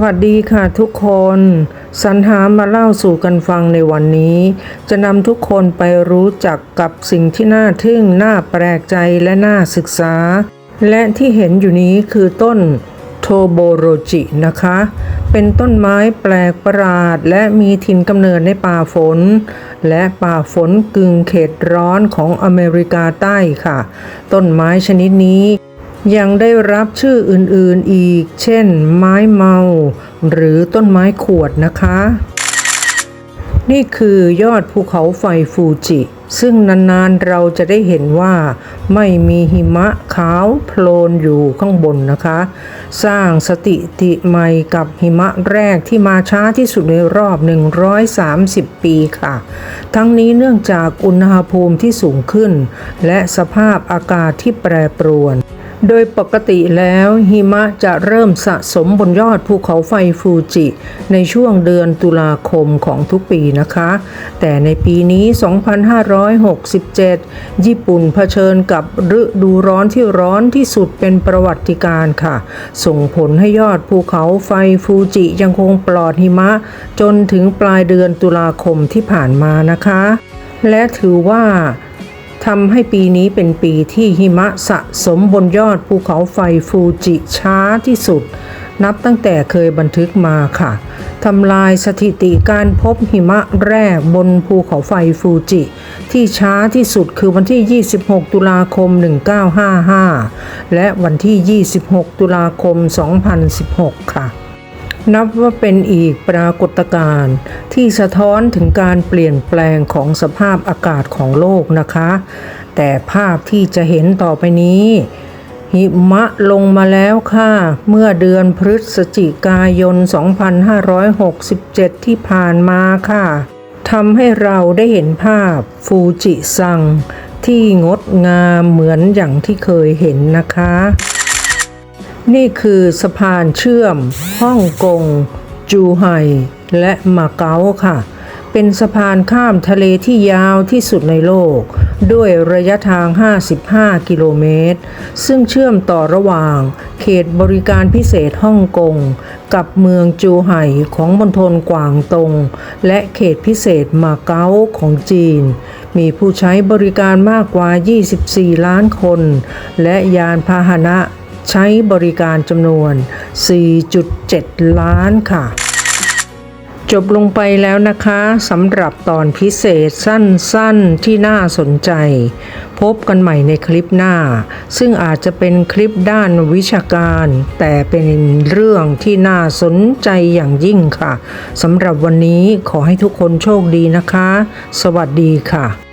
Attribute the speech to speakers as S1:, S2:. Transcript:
S1: วัสดีค่ะทุกคน สรรหามาเล่าสู่กันฟังในวันนี้ จะนำทุกคนไปรู้จักกับสิ่งที่น่าทึ่ง น่าแปลกใจและน่าศึกษา และที่เห็นอยู่นี้คือต้นโทโบโรจินะคะ เป็นต้นไม้แปลกประหลาด และมีถิ่นกำเนิดในป่าฝน และป่าฝนกึ่งเขตร้อนของอเมริกาใต้ค่ะ ต้นไม้ชนิดนี้ ยังได้รับชื่ออื่นๆอีก เช่น ไม้เมา หรือต้นไม้ขวดนะคะ นี่คือยอดภูเขาไฟฟูจิ ซึ่งนานๆเราจะได้เห็นว่า ไม่มีหิมะขาวโพลนอยู่ข้างบนนะคะ สร้างสถิติใหม่กับหิมะแรกที่มาช้าที่สุดในรอบ 130 ปีค่ะ ทั้งนี้เนื่องจากอุณหภูมิที่สูงขึ้น และสภาพอากาศที่แปรปรวน โดยปกติแล้วหิมะจะเริ่มสะสมบนยอดภูเขาไฟฟูจิ ในช่วงเดือนตุลาคมของทุกปีนะคะ แต่ในปีนี้ 2567 ญี่ปุ่นเผชิญกับฤดูร้อนที่ร้อนที่สุดเป็นประวัติการค่ะ ส่งผลให้ยอดภูเขาไฟฟูจิยังคงปลอดหิมะ จนถึงปลายเดือนตุลาคมที่ผ่านมานะคะ และถือว่า ทำให้ปีนี้เป็นปีที่หิมะสะสมบนยอดภูเขาไฟฟูจิช้าที่สุด นับตั้งแต่เคยบันทึกมาค่ะทำลายสถิติการพบหิมะแรกบนภูเขาไฟฟูจิ ที่ช้าที่สุดคือวันที่ 26 ตุลาคม 1955 และวันที่ 26 ตุลาคม 2016 ค่ะ นับว่าเป็นอีกปรากฏการณ์ที่สะท้อนถึงการเปลี่ยนแปลงของสภาพอากาศของโลกนะคะ แต่ภาพที่จะเห็นต่อไปนี้ หิมะลงมาแล้วค่ะ เมื่อเดือนพฤศจิกายน 2567 ที่ผ่านมาค่ะทำให้เราได้เห็นภาพฟูจิซังที่งดงามเหมือนอย่างที่เคยเห็นนะคะ นี่คือสะพานเชื่อมฮ่องกง จูไห่และมาเก๊าค่ะ เป็นสะพานข้ามทะเลที่ยาวที่สุดในโลก ด้วยระยะทาง 55 กิโลเมตร ซึ่งเชื่อมต่อระหว่าง เขตบริการพิเศษฮ่องกง กับเมืองจูไห่ของมณฑลกวางตง และเขตพิเศษมาเก๊าของจีน มีผู้ใช้บริการมากกว่า 24 ล้านคน และยานพาหนะ ใช้บริการจำนวน 4.7 ล้านค่ะ จบลงไปแล้วนะคะสำหรับตอนพิเศษสั้นๆที่น่าสนใจ พบกันใหม่ในคลิปหน้า ซึ่งอาจจะเป็นคลิปด้านวิชาการ แต่เป็นเรื่องที่น่าสนใจอย่างยิ่งค่ะสำหรับวันนี้ขอให้ทุกคนโชคดีนะคะ สวัสดีค่ะ